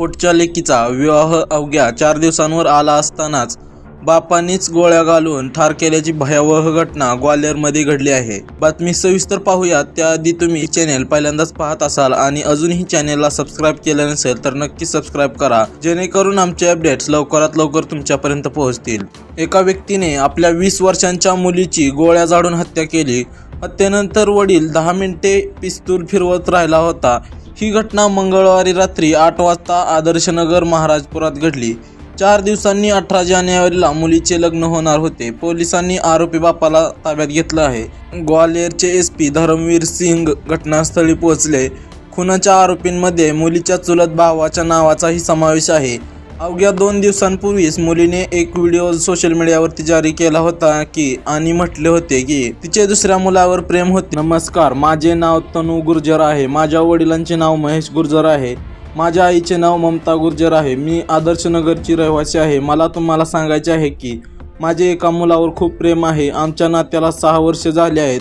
पोटच्या लेकीचा विवाह अवघ्या चार दिवसांवर आला असतानाच बापांनीच गोळ्या घालून ठार केल्याची भयावह घटना ग्वाल्हेरमध्ये घडली आहे. बातमी सविस्तर पाहूयात. त्याआधी तुम्ही चॅनेल पहिल्यांदाच पाहत असाल आणि अजूनही चॅनेलला सबस्क्राईब केलं नसेल तर नक्की सबस्क्राईब करा जेणेकरून आमचे अपडेट्स लवकरात लवकर तुमच्यापर्यंत पोहोचतील. एका व्यक्तीने आपल्या वीस वर्षांच्या मुलीची गोळ्या झाडून हत्या केली. हत्येनंतर वडील दहा मिनिटे पिस्तूल फिरवत राहिला होता. ही घटना मंगळवारी रात्री आठ वाजता आदर्शनगर महाराजपुरात घडली. चार दिवसांनी अठरा जानेवारीला मुलीचे लग्न होणार होते. पोलिसांनी आरोपी बापाला ताब्यात घेतलं आहे. ग्वालियरचे एस पी धर्मवीर सिंग घटनास्थळी पोहोचले. खुनाच्या आरोपींमध्ये मुलीच्या चुलत भावाच्या नावाचाही समावेश आहे. अवघ्या दोन दिवसांपूर्वीच मुलीने एक व्हिडिओ सोशल मीडियावरती जारी केला होता की आणि म्हटले होते की तिचे दुसऱ्या मुलावर प्रेम होते. नमस्कार माझे नाव तनु गुर्जर आहे. माझ्या वडिलांचे नाव महेश गुर्जर आहे. माझ्या आईचे नाव ममता गुर्जर आहे. मी आदर्शनगरची रहिवासी आहे. मला तुम्हाला सांगायचे आहे की माझे एका मुलावर खूप प्रेम आहे. आमच्या नात्याला सहा वर्ष झाले आहेत.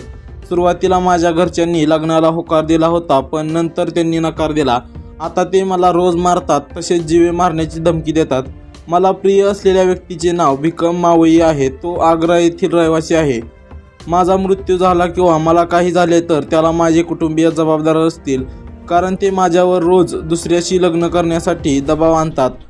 सुरुवातीला माझ्या घरच्यांनी लग्नाला होकार दिला होता पण नंतर त्यांनी नकार दिला. आता ते मला रोज मारतात तसेच जीवे मारण्याची धमकी देतात. मला प्रिय असलेल्या व्यक्तीचे नाव भिकम मावई आहे तो आग्रा येथील रहिवासी आहे. माझा मृत्यू झाला किंवा मला काही झाले तर त्याला माझे कुटुंबीय जबाबदार असतील कारण ते माझ्यावर रोज दुसऱ्याशी लग्न करण्यासाठी दबाव आणतात.